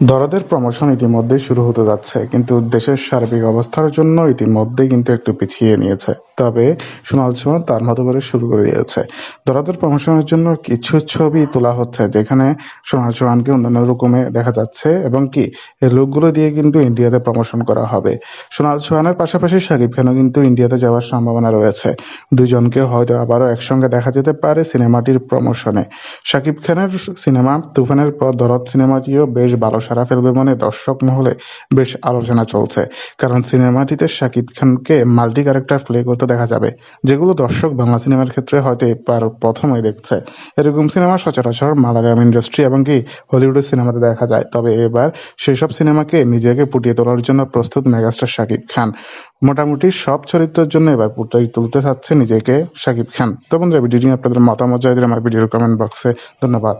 দরদের promotion ইতিমধ্যেই শুরু হতে যাচ্ছে, কিন্তু দেশের সার্বিক অবস্থার জন্য ইতিমধ্যেই কিন্তু একটু পিছিয়ে নিয়েছে। তবে সোনাল চৌহান তার মতো করে শুরু করে দিয়েছে। দরদের প্রমোশনের জন্য কিছু ছবি তোলা হচ্ছে, যেখানে সোনাল চৌহানকে অন্যান্য রকমে দেখা যাচ্ছে এবং কি, এই লোকগুলো দিয়ে কিন্তু ইন্ডিয়াতে প্রমোশন করা হবে। সোনাল চৌহানের পাশাপাশি শাকিব খানও কিন্তু ইন্ডিয়াতে যাওয়ার সম্ভাবনা রয়েছে। দুজনকে হয়তো আবারও একসঙ্গে দেখা যেতে পারে সিনেমাটির প্রমোশনে শাকিব খানের সিনেমা তুফানের পর দরদ সিনেমাটিও বেশ ভালো সাড়া ফেলবে মনে দর্শক মহলে বেশ আলোচনা চলছে। কারণ সিনেমাটিতে শাকিব খানকে মাল্টি ক্যারেক্টার প্লে করতে দেখা যাবে, যেগুলো দর্শক বাংলা সিনেমার ক্ষেত্রে হয়তো এবার প্রথমই দেখছে। এরকম সিনেমা সচরাচর মালায়ালাম ইন্ডাস্ট্রি এবং কি হলিউডের সিনেমাতে দেখা যায়। তবে এবার সেসব সিনেমাকে নিজেকে ফুটিয়ে তোলার জন্য প্রস্তুত মেগাস্টার শাকিব খান। মোটামুটি সব চরিত্রের জন্য এবার ফুটিয়ে তুলতে চাচ্ছে নিজেকে শাকিব খান। তো বন্ধুরা ভিডিওটি আপনাদের মতামত জানিয়ে আমার ভিডিওর কমেন্ট বক্সে ধন্যবাদ।